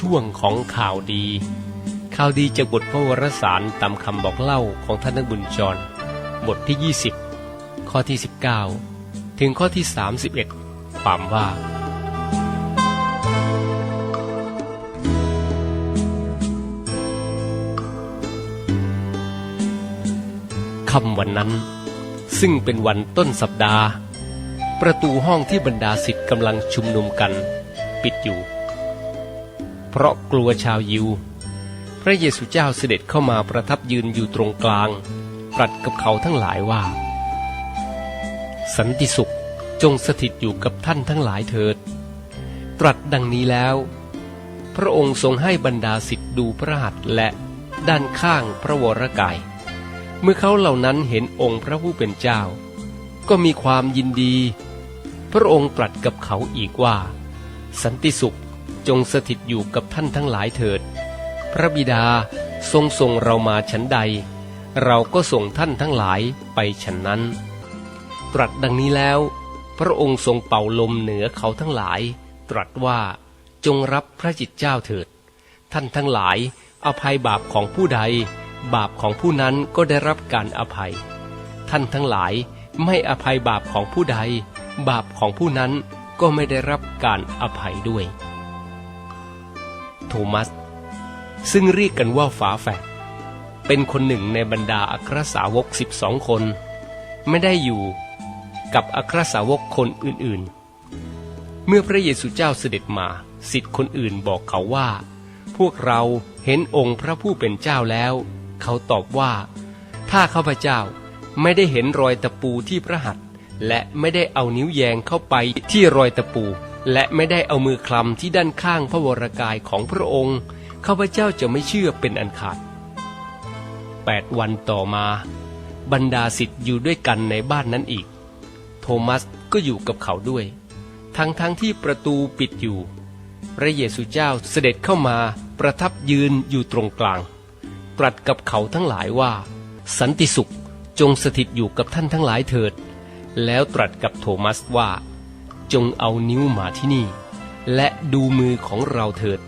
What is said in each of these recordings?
ช่วงของข่าวดี ข่าวดีจากบทพระวรสารตามคำบอกเล่าของท่านนักบุญจร บทที่ 20 ข้อที่ 19 ถึงข้อที่ 31 ความว่า คำวันนั้น ซึ่งเป็นวันต้นสัปดาห์ ประตูห้องที่บรรดาศิษย์กำลังชุมนุมกัน ปิดอยู่ เพราะกลัวชาวยิว พระเยซูเจ้าเสด็จเข้ามาประทับยืนอยู่ตรงกลาง ตรัสกับเขาทั้งหลายว่า สันติสุขจงสถิตอยู่กับท่านทั้งหลายเถิด ตรัสดังนี้แล้ว พระองค์ทรงให้บรรดาศิษย์ดูพระหัตถ์และด้านข้างพระวรกาย เมื่อเขาเหล่านั้นเห็นองค์พระผู้เป็นเจ้า ก็มีความยินดี พระองค์ตรัสกับเขาอีกว่า สันติสุข จงสถิตอยู่กับท่านทั้งหลายเถิด พระบิดาทรงส่งเรามาฉันใด เราก็ส่งท่านทั้งหลายไปฉันนั้น ตรัสดังนี้แล้ว พระองค์ทรงเป่าลมเหนือเขาทั้งหลาย ตรัสว่าจงรับพระจิตเจ้าเถิด ท่านทั้งหลายอภัยบาปของผู้ใด บาปของผู้นั้นก็ได้รับการอภัย ท่านทั้งหลายไม่อภัยบาปของผู้ใด บาปของผู้นั้นก็ไม่ได้รับการอภัยด้วย โทมัส ซึ่งเรียกกันว่าฝาแฝดเป็นคนหนึ่งในบรรดาอัครสาวกสิบองคน ไม่ได้อยู่กับอัครสาวกคนอื่นๆ เมื่อพระเยซูเจ้าเสด็จมาสิทธิ์คนอื่นบอกเขาว่า พวกเราเห็นองค์พระผู้เป็นเจ้าแล้ว เขาตอบว่า ถ้าข้าพเจ้าไม่ได้เห็นรอยตะปูที่พระหัตถ์และไม่ได้เอานิ้วแยงเข้าไปที่รอยตะปู และไม่ได้เอามือคลำที่ด้านข้างพระวรกายของพระองค์ข้าพเจ้าจะไม่เชื่อเป็นอันขาดแปดวันต่อมา บรรดาศิษย์อยู่ด้วยกันในบ้านนั้นอีก โทมัสก็อยู่กับเขาด้วย ทั้งทั้งที่ประตูปิดอยู่ พระเยซูเจ้าเสด็จเข้ามาประทับยืนอยู่ตรงกลาง ตรัสกับเขาทั้งหลายว่า สันติสุขจงสถิตอยู่กับท่านทั้งหลายเถิด แล้วตรัสกับโทมัสว่า จงเอานิ้วมาที่นี่ และดูมือของเราเถิด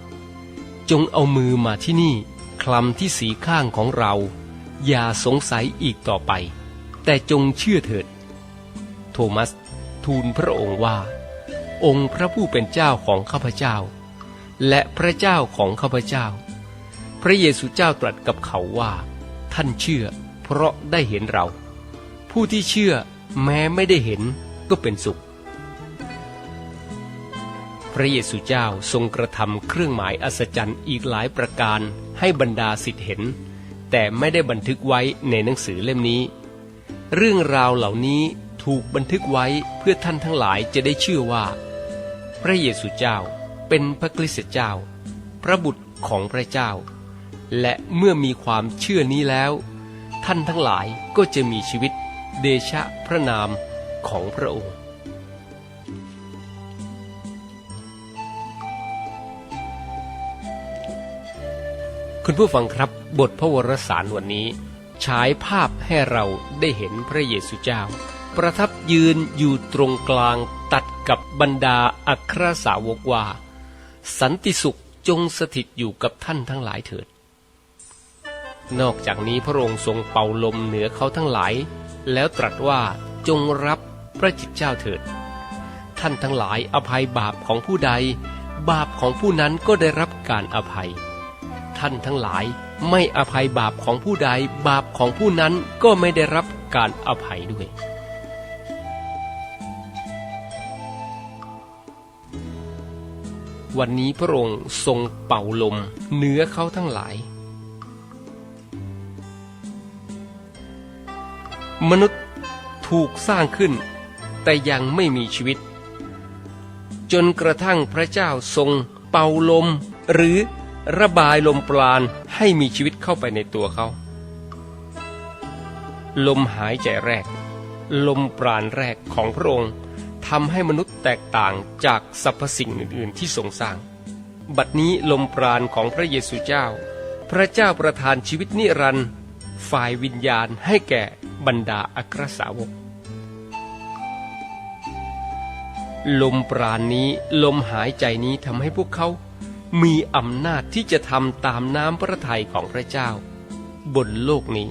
จงเอามือมาที่นี่ คลำที่สีข้างของเรา อย่าสงสัยอีกต่อไป แต่จงเชื่อเถิด โทมัส ทูลพระองค์ว่า องค์พระผู้เป็นเจ้าของข้าพเจ้า และพระเจ้าของข้าพเจ้า พระเยซูเจ้าตรัสกับเขาว่า ท่านเชื่อ เพราะได้เห็นเรา ผู้ที่เชื่อแม้ไม่ได้เห็นก็เป็นสุข พระเยซูเจ้าทรงกระทำเครื่องหมายอัศจรรย์อีกหลายประการให้บรรดาสิทธิเห็น แต่ไม่ได้บันทึกไว้ในหนังสือเล่มนี้ เรื่องราวเหล่านี้ถูกบันทึกไว้เพื่อท่านทั้งหลายจะได้เชื่อว่า พระเยซูเจ้าเป็นพระคริสตเจ้า พระบุตรของพระเจ้า และเมื่อมีความเชื่อนี้แล้ว ท่านทั้งหลายก็จะมีชีวิตเดชะพระนามของพระองค์ คุณผู้ฟังครับบทพระวรสารวันนี้ ฉายภาพให้เราได้เห็นพระเยซูเจ้า ประทับยืนอยู่ตรงกลางตัดกับบรรดาอัครสาวกว่า สันติสุขจงสถิตอยู่กับท่านทั้งหลายเถิด นอกจากนี้พระองค์ทรงเป่าลมเหนือเขาทั้งหลาย แล้วตรัสว่าจงรับพระจิตเจ้าเถิด ท่านทั้งหลายอภัยบาปของผู้ใด บาปของผู้นั้นก็ได้รับการอภัย ท่านทั้งหลาย ไม่อภัยบาปของผู้ใดบาปของผู้นั้นก็ไม่ได้รับการอภัยด้วย วันนี้พระองค์ทรงเป่าลมเนื้อเขาทั้งหลาย มนุษย์ถูกสร้างขึ้น แต่ยังไม่มีชีวิต จนกระทั่งพระเจ้าทรงเป่าลมหรือ ระบายลมปราณให้มีชีวิตเข้าไปในตัวเขา ลมหายใจแรก ลมปราณแรกของพระองค์ทำให้มนุษย์แตกต่างจากสรรพสิ่งอื่น ๆ ที่ทรงสร้าง บัดนี้ลมปราณของพระเยซูเจ้า พระเจ้าประทานชีวิตนิรันดร์ฝ่ายวิญญาณให้แก่บรรดาอัครสาวก ลมปราณนี้ลมหายใจนี้ทำให้พวกเขา มีอำนาจที่จะทำตามน้ำพระทัยของพระเจ้า บนโลกนี้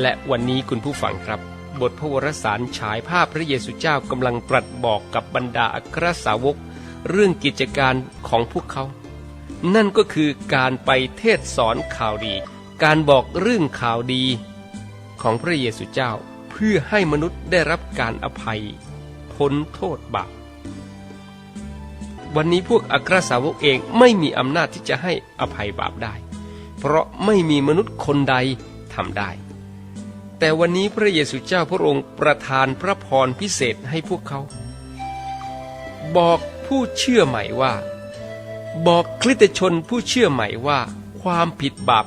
และวันนี้คุณผู้ฟังครับ บทพระวรสารฉายภาพพระเยซูเจ้ากำลังตรัสบอกกับบรรดาอัครสาวก เรื่องกิจการของพวกเขา นั่นก็คือการไปเทศสอนข่าวดี การบอกเรื่องข่าวดีของพระเยซูเจ้าเพื่อให้มนุษย์ได้รับการอภัย พ้นโทษบาป วันนี้พวกอัครสาวกเองไม่มีอำนาจที่จะให้อภัยบาปได้ เพราะไม่มีมนุษย์คนใดทำได้ แต่วันนี้พระเยซูเจ้าพระองค์ประทานพระพรพิเศษให้พวกเขา บอกผู้เชื่อใหม่ว่า บอกคริสตชนผู้เชื่อใหม่ว่า ความผิดบาป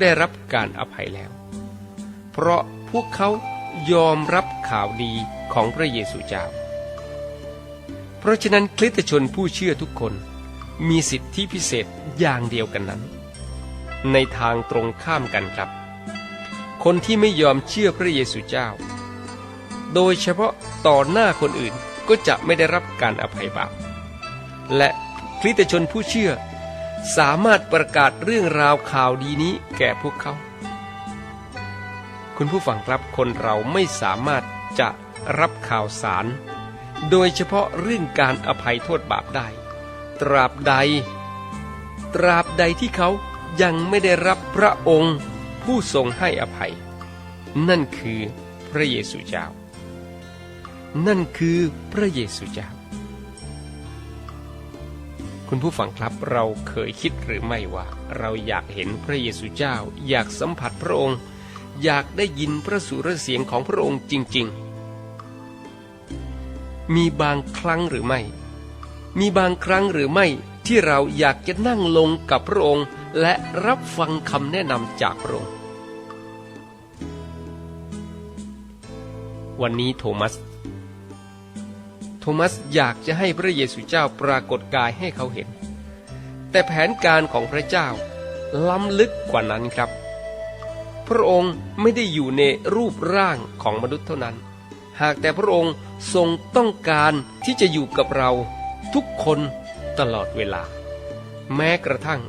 ได้รับการอภัยแล้ว เพราะพวกเขายอมรับข่าวดีของพระเยซูเจ้า เพราะฉะนั้นคริสตชนผู้เชื่อทุกคนมีสิทธิพิเศษอย่างเดียวกันนั้น ในทางตรงข้ามกันครับ คนที่ไม่ยอมเชื่อพระเยซูเจ้า โดยเฉพาะต่อหน้าคนอื่นก็จะไม่ได้รับการอภัยบาปและคริสตชนผู้เชื่อ สามารถประกาศเรื่องราวข่าวดีนี้แก่พวกเขา คุณผู้ฟังครับคนเราไม่สามารถจะรับข่าวสาร โดยเฉพาะเรื่องการอภัยโทษบาปได้ ตราบใด ตราบใดที่เขายังไม่ได้รับพระองค์ผู้ทรงให้อภัย นั่นคือพระเยซูเจ้า นั่นคือพระเยซูเจ้า คุณผู้ฟังครับเราเคยคิดหรือไม่ว่า เราอยากเห็นพระเยซูเจ้า อยากสัมผัสพระองค์ อยากได้ยินพระสุรเสียงของพระองค์จริง ๆ มีบางครั้งหรือไม่ มีบางครั้งหรือไม่ที่เราอยากจะนั่งลงกับพระองค์ และรับฟังคำแนะนำจากพระองค์ วันนี้โทมัส โทมัสอยากจะให้พระเยซูเจ้าปรากฏกายให้เขาเห็น แต่แผนการของพระเจ้าล้ำลึกกว่านั้นครับ พระองค์ไม่ได้อยู่ในรูปร่างของมนุษย์เท่านั้น หากแต่พระองค์ทรงต้องการที่จะอยู่กับเราทุกคนตลอดเวลา แม้กระทั่ง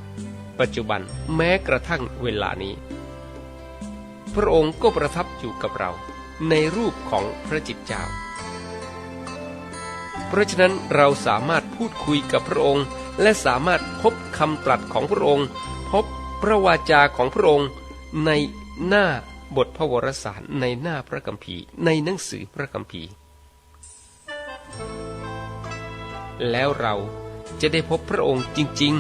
ปัจจุบันแม้กระทั่งเวลานี้ พระองค์ก็ประทับอยู่กับเรา ในรูปของพระจิตเจ้า เพราะฉะนั้นเราสามารถพูดคุยกับพระองค์ และสามารถพบคำตรัสของพระองค์ พบพระวาจาของพระองค์ในหน้า บทพระวรสารในหน้าพระคัมภีร์ในหนังสือพระคัมภีร์ แล้วเราจะได้พบพระองค์จริง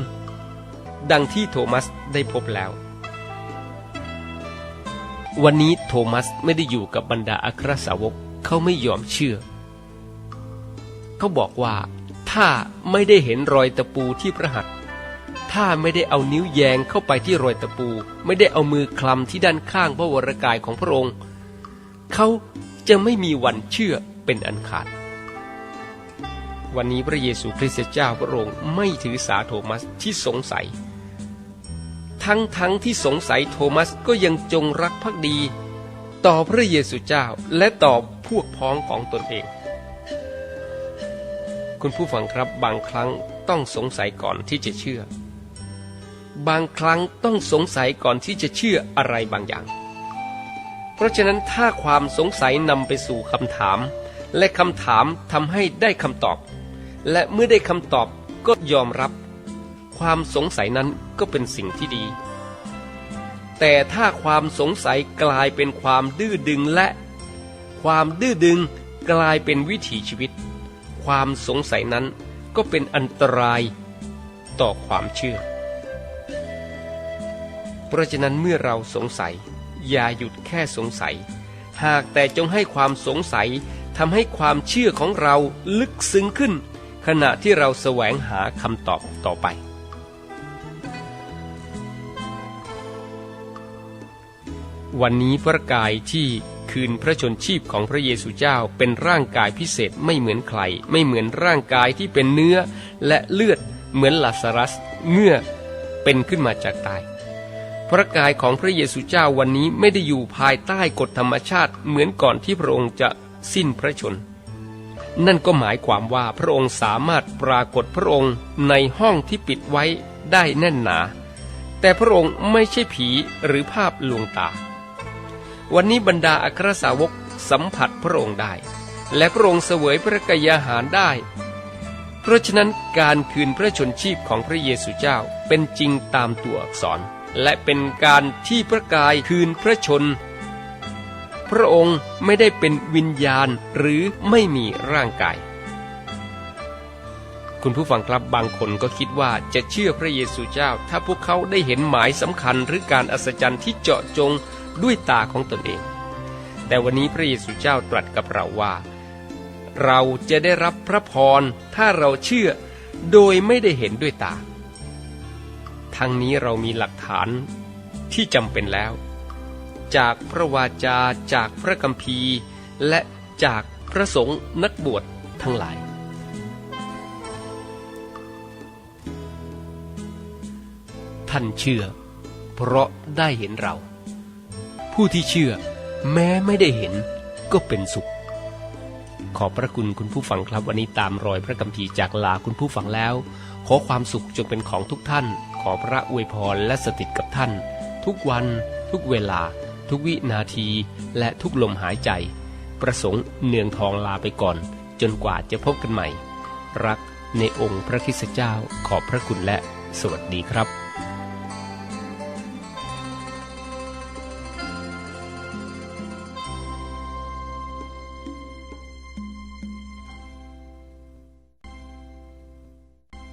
ๆ ดังที่โทมัสได้พบแล้ว วันนี้โทมัสไม่ได้อยู่กับบรรดาอัครสาวกเขาไม่ยอมเชื่อ เขาบอกว่าถ้าไม่ได้เห็นรอยตะปูที่พระหัตถ์ ถ้าไม่ได้เอานิ้วแยงเข้าไปที่รอยตะปู ไม่ได้เอามือคลำที่ด้านข้างพระวรกายของพระองค์ เขาจะไม่มีวันเชื่อเป็นอันขาด วันนี้พระเยซูคริสต์เจ้าพระองค์ไม่ถือสาโทมัสที่สงสัย ทั้งทั้งที่สงสัยโทมัสก็ยังจงรักภักดี ต่อพระเยซูเจ้าและต่อพวกพ้องของตนเอง คุณผู้ฟังครับบางครั้งต้องสงสัยก่อนที่จะเชื่อ บางครั้งต้องสงสัยก่อนที่จะเชื่ออะไรบางอย่าง เพราะฉะนั้นถ้าความสงสัยนำไปสู่คำถาม และคำถามทำให้ได้คำตอบ และเมื่อได้คำตอบก็ยอมรับ ความสงสัยนั้นก็เป็นสิ่งที่ดี แต่ถ้าความสงสัยกลายเป็นความดื้อดึงและ ความดื้อดึงกลายเป็นวิถีชีวิต ความสงสัยนั้นก็เป็นอันตรายต่อความเชื่อ เพราะฉะนั้นเมื่อเราสงสัย อย่าหยุดแค่สงสัย หากแต่จงให้ความสงสัยทำให้ความเชื่อของเราลึกซึ้งขึ้น ขณะที่เราแสวงหาคำตอบต่อไป วันนี้พระกายที่คืนพระชนชีพของพระเยซูเจ้าเป็นร่างกายพิเศษไม่เหมือนใคร ไม่เหมือนร่างกายที่เป็นเนื้อและเลือดเหมือนลาซารัสเมื่อเป็นขึ้นมาจากตาย พระกายของพระเยซูเจ้าวันนี้ไม่ได้อยู่ภายใต้กฎธรรมชาติเหมือนก่อนที่พระองค์จะสิ้นพระชน นั่นก็หมายความว่าพระองค์สามารถปรากฏพระองค์ในห้องที่ปิดไว้ได้แน่นหนา แต่พระองค์ไม่ใช่ผีหรือภาพลวงตา วันนี้บรรดาอัครสาวกสัมผัสพระองค์ได้ และพระองค์เสวยพระกยาหารได้ เพราะฉะนั้นการคืนพระชนชีพของพระเยซูเจ้าเป็นจริงตามตัวอักษร และเป็นการที่พระกายคืนพระชน พระองค์ไม่ได้เป็นวิญญาณหรือไม่มีร่างกาย คุณผู้ฟังครับบางคนก็คิดว่าจะเชื่อพระเยซูเจ้า ถ้าพวกเขาได้เห็นหมายสำคัญหรือการอัศจรรย์ที่เจาะจงด้วยตาของตนเอง แต่วันนี้พระเยซูเจ้าตรัสกับเราว่า เราจะได้รับพระพรถ้าเราเชื่อโดยไม่ได้เห็นด้วยตา ทั้งนี้เรามีหลักฐานที่จำเป็นแล้ว จากพระวาจาจากพระคัมภีร์และจากพระสงฆ์นักบวชทั้งหลาย ท่านเชื่อ เพราะได้เห็นเรา ผู้ที่เชื่อ แม้ไม่ได้เห็นก็เป็นสุข ขอบพระคุณคุณผู้ฟังครับวันนี้ตามรอยพระคัมภีร์จากลาคุณผู้ฟังแล้ว ขอความสุขจงเป็นของทุกท่าน ขอพระอวยพรและสถิตกับท่าน ทุกวันทุกเวลา ทุกวินาที และทุกลมหายใจ ประสงค์เนืองทองลาไปก่อน จนกว่าจะพบกันใหม่ รักในองค์พระคริสตเจ้าขอบพระคุณและสวัสดีครับ